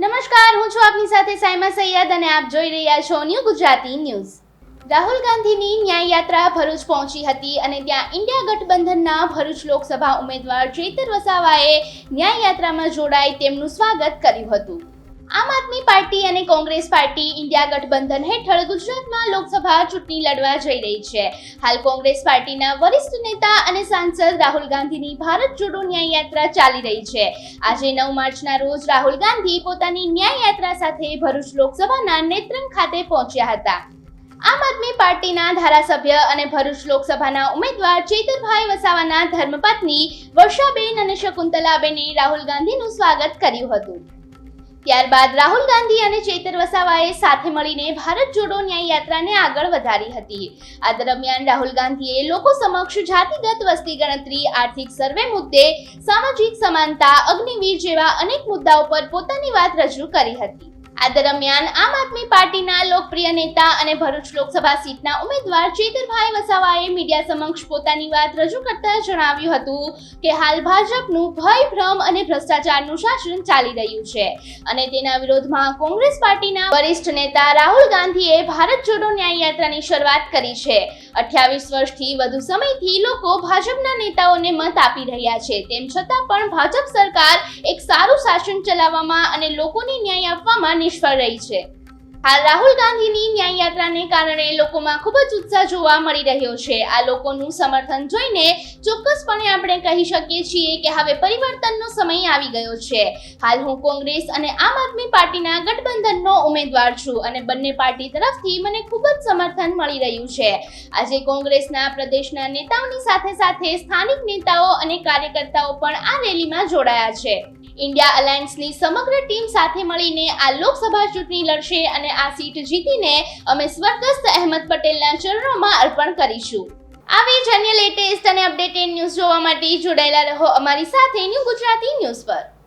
નમસ્કાર, હું છું આપની સાથે સાયમા સૈયદ અને આપ જોઈ રહ્યા છો ન્યૂ ગુજરાતી ન્યૂઝ રાહુલ ગાંધીની ન્યાય યાત્રા ભરૂચ પહોંચી હતી અને ત્યાં ઇન્ડિયા ગઠબંધનના ભરૂચ લોકસભા ઉમેદવાર ચેતર વસાવાએ ન્યાય યાત્રામાં જોડાઈ તેમનું સ્વાગત કર્યું હતું. આમ આદમી પાર્ટી અને કોંગ્રેસ પાર્ટી ઇન્ડિયા ગઠબંધન હેઠળ ગુજરાતમાં લોકસભા ચૂંટણી લડવા જઈ રહી છે. હાલ કોંગ્રેસ પાર્ટીના વરિષ્ઠ નેતા અને સાંસદ રાહુલ ગાંધીની ભારત જોડો ન્યાય યાત્રા ચાલી રહી છે. આજે નવ માર્ચના રોજ રાહુલ ગાંધી પોતાની ન્યાય યાત્રા સાથે ભરૂચ લોકસભાના નેત્રંગ ખાતે પહોંચ્યા હતા. આમ આદમી પાર્ટીના ધારાસભ્ય અને ભરૂચ લોકસભાના ઉમેદવાર ચેતરભાઈ વસાવાના ધર્મપત્ની વર્ષાબેન અને શકુંતલાબેને રાહુલ ગાંધીનું સ્વાગત કર્યું હતું. ત્યારબાદ રાહુલ ગાંધી અને ચેતર વસાવાએ સાથે મળીને ભારત જોડો ન્યાય યાત્રાને આગળ વધારી હતી. આ દરમિયાન રાહુલ ગાંધીએ લોકો સમક્ષ જાતિગત વસ્તી ગણતરી, આર્થિક સર્વે મુદ્દે સામાજિક સમાનતા, અગ્નિવીર જેવા અનેક મુદ્દાઓ પર પોતાની વાત રજૂ કરી હતી. આ દરમિયાન આમ આદમી પાર્ટીના લોકપ્રિય નેતા અને ભરૂચ લોકસભા સીટના ઉમેદવાર ચેતરભાઈ વસાવાએ મીડિયા સમક્ષ પોતાની વાત રજૂ કરતા જણાવ્યું હતું કે હાલ ભાજપનું ભય, ભ્રમ અને ભ્રષ્ટાચારનું શાસન ચાલી રહ્યું છે અને તેના વિરોધમાં કોંગ્રેસ પાર્ટીના વરિષ્ઠ નેતા રાહુલ ગાંધીએ ભારત જોડો ન્યાય યાત્રાની શરૂઆત કરી છે. અઠ્યાવીસ વર્ષથી વધુ સમયથી લોકો ભાજપના નેતાઓને મત આપી રહ્યા છે. તેમ છતાં પણ ભાજપ સરકાર શાસન ચલાવવામાં અને લોકોને ન્યાય આપવામાં નિષ્ફળ રહી છે. હાલ રાહુલ ગાંધીની ન્યાય યાત્રાને કારણે લોકોમાં ખૂબ જ ઉત્સાહ જોવા મળી રહ્યો છે. આ લોકોનું સમર્થન જોઈને ચોક્કસપણે આપણે કહી શકીએ છીએ કે હવે પરિવર્તનનો સમય આવી ગયો છે. હાલ હું કોંગ્રેસ અને આમ આદમી પાર્ટીના ગઠબંધનનો ઉમેદવાર છું અને બંને પાર્ટી તરફથી મને ખૂબ જ સમર્થન મળી રહ્યું છે. આજે કોંગ્રેસના પ્રદેશના નેતાઓની સાથે સાથે સ્થાનિક નેતાઓ અને કાર્યકર્તાઓ પણ આ રેલીમાં જોડાયા છે. ઇન્ડિયા અલાયન્સની સમગ્ર ટીમ સાથે મળીને આ લોકસભા ચૂંટણી લડશે અને આ સીટ જીતીને અમે સ્વર્ગસ્થ અહેમદ પટેલના ચરણોમાં અર્પણ કરીશું. આવી જ અન્ય લેટેસ્ટ અને અપડેટેડ ન્યૂઝ જોવા માટે જોડાયેલા રહો અમારી સાથે ન્યૂ ગુજરાતી ન્યૂઝ પર.